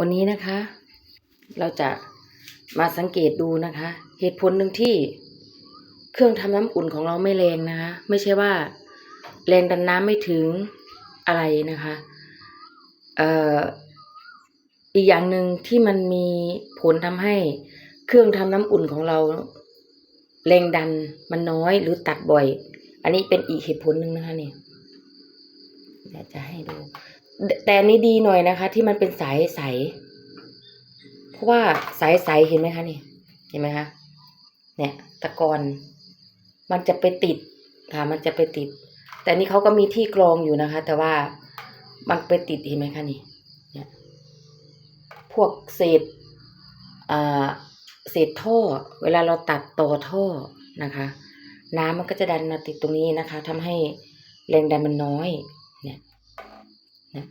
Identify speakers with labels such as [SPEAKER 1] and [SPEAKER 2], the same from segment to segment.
[SPEAKER 1] วันนี้นะคะ เราจะมาสังเกตดูนะคะ เหตุผลหนึ่งที่เครื่องทำน้ำอุ่นของเราไม่แรงนะคะ ไม่ใช่ว่า แรงดันน้ำไม่ถึงอะไรนะคะเอ่ออีกอย่างหนึ่งที่มันมีผลทำให้เครื่องทำน้ำอุ่นของเราแรงดันมันน้อยหรือตัดบ่อย อันนี้เป็นอีกเหตุผลหนึ่งนะคะเนี่ยอยากจะให้ดู แต่นี้ดีหน่อยนะคะ ที่มันเป็นสายใส เพราะว่าสายใสเห็นไหมคะนี่ เห็นไหมคะ เนี่ยตะกอนมันจะไปติดค่ะ มันจะไปติด แต่นี่เขาก็มีที่กรองอยู่นะคะ แต่ว่ามันไปติดเห็นไหมคะนี่ เนี่ย พวกเศษอ่าเศษท่อ เวลาเราตัดต่อท่อนะคะ น้ำมันก็จะดันมาติดตรงนี้นะคะทำให้แรงดันมันน้อย นะ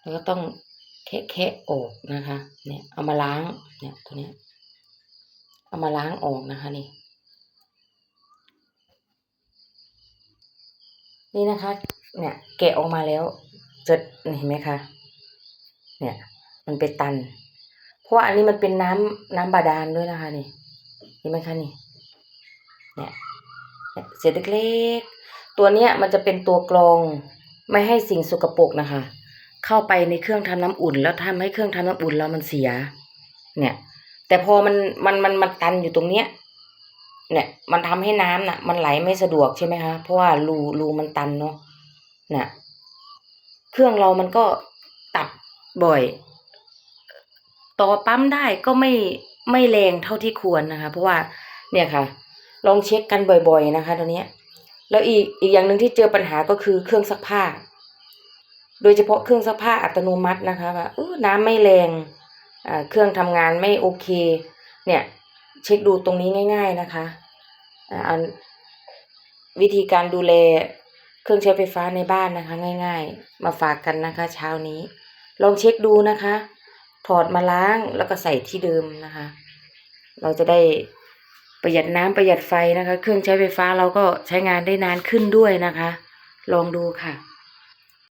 [SPEAKER 1] แล้วก็ต้องแคะแคะออกนะคะ เนี่ยเอามาล้างเนี่ยตัวนี้เอามาล้างออกนะคะนี่นี่นะคะ เนี่ยแกะออกมาแล้วจะเห็นไหมคะเนี่ย มันไปตัน เพราะว่าอันนี้มันเป็นน้ำน้ำบาดาลด้วยนะคะนี่เห็นไหมคะนี่เนี่ยเนี่ยเศษเล็กๆตัวเนี้ยมันจะเป็นตัวกรอง ไม่ให้สิ่งสกปรกนะคะ เข้าไปในเครื่องทำน้ำอุ่น แล้วทำให้เครื่องทำน้ำอุ่นเรามันเสีย เนี่ย แต่พอมันมันมันมันตันอยู่ตรงเนี้ย เนี่ยมันทำให้น้ำน่ะ มันไหลไม่สะดวกใช่ไหมคะเพราะว่ารูรูมันตันเนาะน่ะเครื่องเรามันก็ตัดบ่อย ต่อปั๊มได้ก็ไม่ไม่แรงเท่าที่ควรนะคะ เพราะว่าเนี่ยค่ะ ลองเช็คกันบ่อย ๆ นะคะ ตัวเนี้ย แล้วอีกอีกอย่างหนึ่งที่เจอปัญหาก็คือเครื่องซักผ้า โดยเฉพาะเครื่องซักผ้าอัตโนมัตินะคะว่าเออน้ำไม่แรงเครื่องทำงานไม่โอเค เนี่ยเช็คดูตรงนี้ง่าย ๆนะคะวิธีการดูแลเครื่องใช้ไฟฟ้าในบ้านนะคะ ง่าย ๆ มาฝากกันนะคะ เช้านี้ ลองเช็คดูนะคะ ถอดมาล้างแล้วก็ใส่ที่เดิมนะคะ เราจะได้ ประหยัดน้ำประหยัดไฟนะคะ เครื่องใช้ไฟฟ้าเราก็ใช้งานได้นานขึ้นด้วยนะคะ ลองดูค่ะ